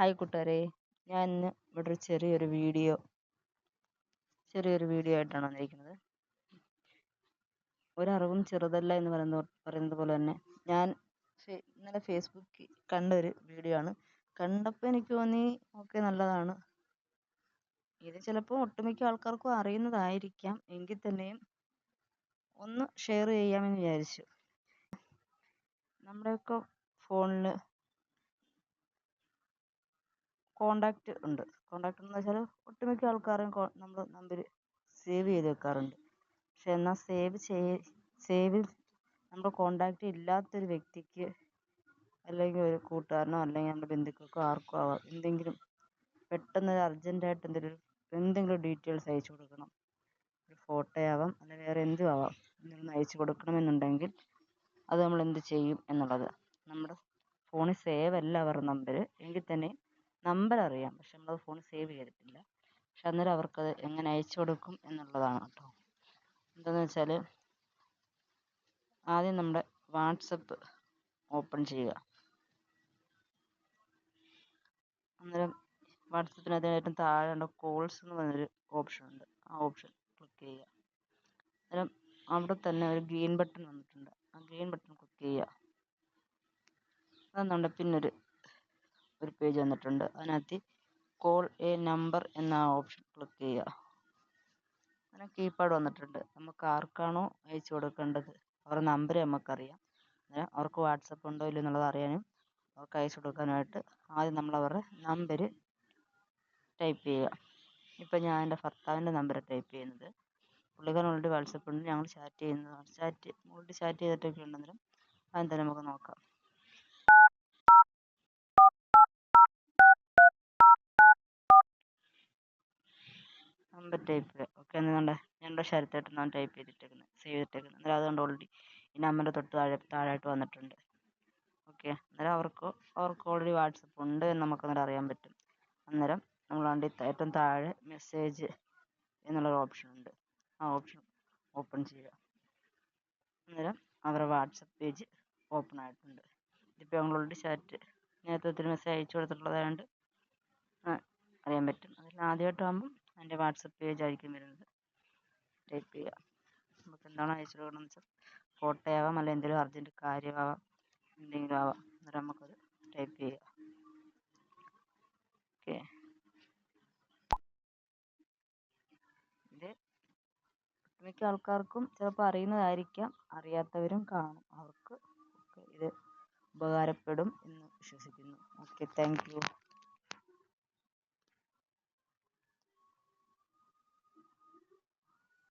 Hi കൂട്ടുകാരെ. ഞാൻ ഇന്ന് ഇവിടെ ഒരു ചെറിയൊരു വീഡിയോ ചെറിയൊരു വീഡിയോ ആയിട്ടാണ് വന്നിരിക്കുന്നത്. ഒരറിവും ചെറുതല്ല എന്ന് പറയുന്ന പറയുന്നത് പോലെ തന്നെ ഞാൻ ഇന്നലെ ഫേസ്ബുക്കിൽ കണ്ട ഒരു വീഡിയോ ആണ്. കണ്ടപ്പോൾ എനിക്ക് തോന്നി ഓക്കെ നല്ലതാണ്. ഇത് ചിലപ്പോൾ ഒട്ടുമിക്ക ആൾക്കാർക്കും അറിയുന്നതായിരിക്കാം. എങ്കിൽ തന്നെയും ഒന്ന് ഷെയർ ചെയ്യാമെന്ന് വിചാരിച്ചു. നമ്മുടെയൊക്കെ ഫോണിൽ കോണ്ടാക്റ്റ് ഉണ്ട്. കോണ്ടാക്റ്റ് എന്ന് വെച്ചാൽ ഒട്ടുമിക്ക ആൾക്കാരും നമ്മൾ നമ്പർ സേവ് ചെയ്ത് വെക്കാറുണ്ട്. പക്ഷെ എന്നാൽ സേവ് സേവിൽ നമ്മുടെ ഇല്ലാത്ത ഇല്ലാത്തൊരു വ്യക്തിക്ക് അല്ലെങ്കിൽ ഒരു കൂട്ടുകാരനോ അല്ലെങ്കിൽ നമ്മുടെ ബന്ധുക്കൾക്കോ ആർക്കോ ആവാം എന്തെങ്കിലും പെട്ടെന്ന് ഒരു അർജന്റായിട്ട് എന്തെങ്കിലും എന്തെങ്കിലും ഡീറ്റെയിൽസ് അയച്ചു കൊടുക്കണം. ഒരു ഫോട്ടോ ആവാം അല്ലെങ്കിൽ വേറെ എന്തും ആവാം. എന്തെങ്കിലും അയച്ചു കൊടുക്കണമെന്നുണ്ടെങ്കിൽ അത് നമ്മൾ എന്ത് ചെയ്യും എന്നുള്ളത്. നമ്മുടെ ഫോണിൽ സേവ് അല്ല അവരുടെ നമ്പർ എങ്കിൽ തന്നെ നമ്പർ അറിയാം. പക്ഷെ നമ്മൾ ഫോൺ സേവ് ചെയ്തിട്ടില്ല. പക്ഷെ അന്നേരം അവർക്കത് എങ്ങനെ അയച്ചു കൊടുക്കും എന്നുള്ളതാണ് കേട്ടോ. എന്താണെന്ന് വെച്ചാൽ ആദ്യം നമ്മുടെ വാട്സപ്പ് ഓപ്പൺ ചെയ്യുക. അന്നേരം വാട്സപ്പിനകത്ത് ഏറ്റവും താഴെ ഉണ്ട് കോൾസ് എന്ന് പറഞ്ഞൊരു ഓപ്ഷൻ ഉണ്ട്. ആ ഓപ്ഷൻ ക്ലിക്ക് ചെയ്യുക. അന്നേരം അവിടെ തന്നെ ഒരു ഗ്രീൻ ബട്ടൺ വന്നിട്ടുണ്ട്. ആ ഗ്രീൻ ബട്ടൺ ക്ലിക്ക് ചെയ്യുക. അതെന്നുണ്ട് പിന്നൊരു ഒരു പേജ് വന്നിട്ടുണ്ട്. അതിനകത്ത് കോൾ എ നമ്പർ എന്ന ഓപ്ഷൻ ക്ലിക്ക് ചെയ്യുക. അങ്ങനെ കീപാഡ് വന്നിട്ടുണ്ട്. നമുക്ക് ആർക്കാണോ അയച്ചു കൊടുക്കേണ്ടത്? അവരുടെ നമ്പർ നമുക്കറിയാം. അങ്ങനെ അവർക്ക് വാട്സപ്പ് ഉണ്ടോ ഇല്ലയോ എന്നുള്ളത് അറിയാനും അവർക്ക് അയച്ചു കൊടുക്കാനായിട്ട് ആദ്യം നമ്മൾ അവരുടെ നമ്പർ ടൈപ്പ് ചെയ്യുക. ഇപ്പം ഞാൻ എന്റെ ഭർത്താവിന്റെ നമ്പർ ടൈപ്പ് ചെയ്യുന്നത്. പുള്ളിക്കാരൻ ഓൾറെഡി വാട്സപ്പ് ഉണ്ട്. ഞങ്ങൾ ചാറ്റ് ചെയ്യുന്നതാണ് ചാറ്റ് ഓൾറെഡി ചാറ്റ് ചെയ്തിട്ടൊക്കെ ഉണ്ടെങ്കിലും അതെന്തായാലും നമുക്ക് നോക്കാം. നമ്പർ ടൈപ്പ് ഓക്കെ എന്നുകൊണ്ട് ഞങ്ങളുടെ എന്നാണ് ടൈപ്പ് ചെയ്തിട്ടേക്കുന്നത് സേവ് ചെയ്തിട്ടേക്കുന്നത് അന്നേരം അതുകൊണ്ട് ഓൾറെഡി ഈ നമ്പറിന്റെ തൊട്ട് താഴെ താഴായിട്ട് വന്നിട്ടുണ്ട്. ഓക്കെ അന്നേരം അവർക്ക് അവർക്ക് ഓൾറെഡി വാട്സപ്പ് ഉണ്ട് എന്ന് നമുക്ക് അന്നേരം അറിയാൻ പറ്റും. അന്നേരം നമ്മൾ അതിന്റെ ഏറ്റവും താഴെ മെസ്സേജ് എന്നുള്ളൊരു ഓപ്ഷൻ ഉണ്ട്. ആ ഓപ്ഷൻ ഓപ്പൺ ചെയ്യുക. അന്നേരം അവരുടെ വാട്സപ്പ് പേജ് ഓപ്പൺ ആയിട്ടുണ്ട്. ഇതിപ്പോൾ ഞങ്ങൾ ഓൾറെഡി ചാറ്റ് നേരത്തെ ഒത്തിരി മെസ്സേജ് അയച്ചു കൊടുത്തിട്ടുള്ളതായതുകൊണ്ട് അറിയാൻ പറ്റും. അതിൽ ആദ്യമായിട്ടാകുമ്പം എന്റെ വാട്സപ്പ് പേജ് ആയിരിക്കും വരുന്നത്. ടൈപ്പ് ചെയ്യുക. നമുക്ക് എന്താണോ അയച്ചു കൊടുക്കണം വെച്ചാൽ ഫോട്ടോ ആവാം അല്ലെങ്കിൽ എന്തെങ്കിലും അർജന്റ് കാര്യമാവാം എന്തെങ്കിലും ആവാം. അന്നേരം നമുക്കത് ടൈപ്പ് ചെയ്യുക. ഓക്കെ ഇത് മിക്ക ആൾക്കാർക്കും ചിലപ്പോൾ അറിയുന്നതായിരിക്കാം. അറിയാത്തവരും കാണും. അവർക്ക് ഇത് ഉപകാരപ്പെടും എന്ന് വിശ്വസിക്കുന്നു. Okay thank you